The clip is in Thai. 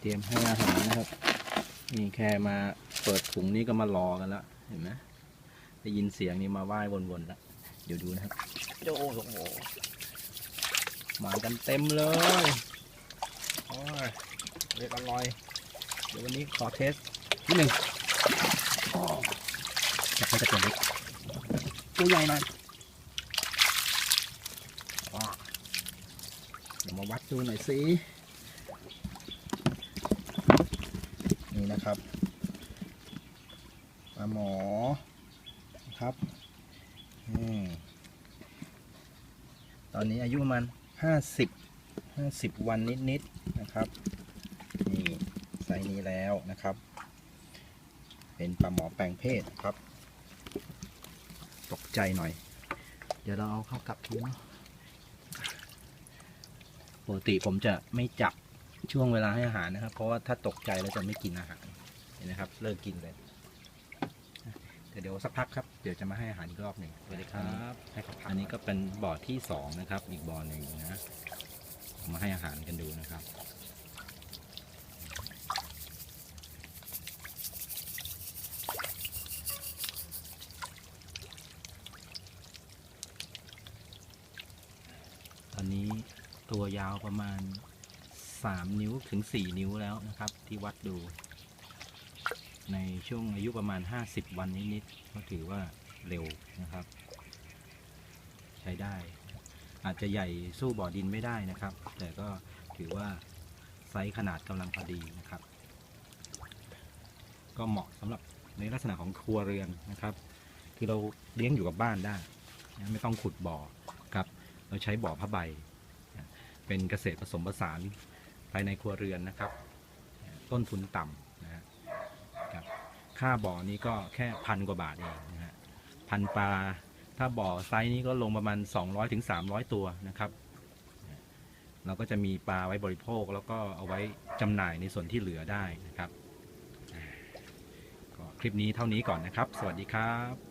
เตรียมให้อาหารนะครับมีแค่มาเปิดถุงนี้ก็มารอกันแล้ว เห็นไหมได้ยินเสียงนี้มาว่ายวนๆแล้วเดี๋ยวดูนะครับโอ้โหมากันเต็มเลยโอ้ยเรียกอร่อย เดี๋ยววันนี้ขอเทสนิดหนึ่งอ๋อจะใช้ตะเกียบเล็กตัวใหญ่หน่อยเดี๋ยวมาวัดดูหน่อยสิ นะครับปลาหมอนะครับอืมตอนนี้อายุมาณห้าสิบห้าสิบวันนิดๆนะครับนี่ไซส์นี้แล้วนะครับ เป็นปลาหมอแปลงเพศครับ ตกใจหน่อย เดี๋ยวเราเอาเข้ากลับทีเนาะปกติผมจะไม่จับ ช่วงเวลาให้อาหารนะครับ เพราะว่าถ้าตกใจแล้วจะไม่กินอาหารเห็นนะครับ เลิกกินเลยแต่เดี๋ยวสักพักครับเดี๋ยวจะมาให้อาหารอีกรอบหนึ่งสวัสดีครับให้เขาพักอันนี้ก็เป็นบ่อที่สองนะครับ อีกบ่อหนึ่งนะเอามาให้อาหารกันดูนะครับตอนนี้ตัวยาวประมาณ 3นิ้วถึง4นิ้วแล้วนะครับ ที่วัดดู ในช่วงอายุประมาณ50วันนิดๆก็ถือว่าเร็วนะครับ ใช้ได้ อาจจะใหญ่สู้บ่อดินไม่ได้นะครับ แต่ก็ถือว่าไซส์ขนาดกำลังพอดีนะครับ ก็เหมาะสำหรับในลักษณะของครัวเรือนนะครับ คือเราเลี้ยงอยู่กับบ้านได้ ไม่ต้องขุดบ่อครับ เราใช้บ่อผ้าใบ เป็นเกษตรผสมผสาน ภายในครัวเรือนนะครับ ต้นทุนต่ำนะครับค่าบ่อนี้ก็แค่พันกว่าบาทเองนะฮะพันปลาถ้าบ่อไซส์นี้ก็ลงประมาณ200ถึง300 ตัวนะครับเราก็จะมีปลาไว้บริโภคแล้วก็เอาไว้จำหน่ายในส่วนที่เหลือได้นะครับก็คลิปนี้เท่านี้ก่อนนะครับ สวัสดีครับ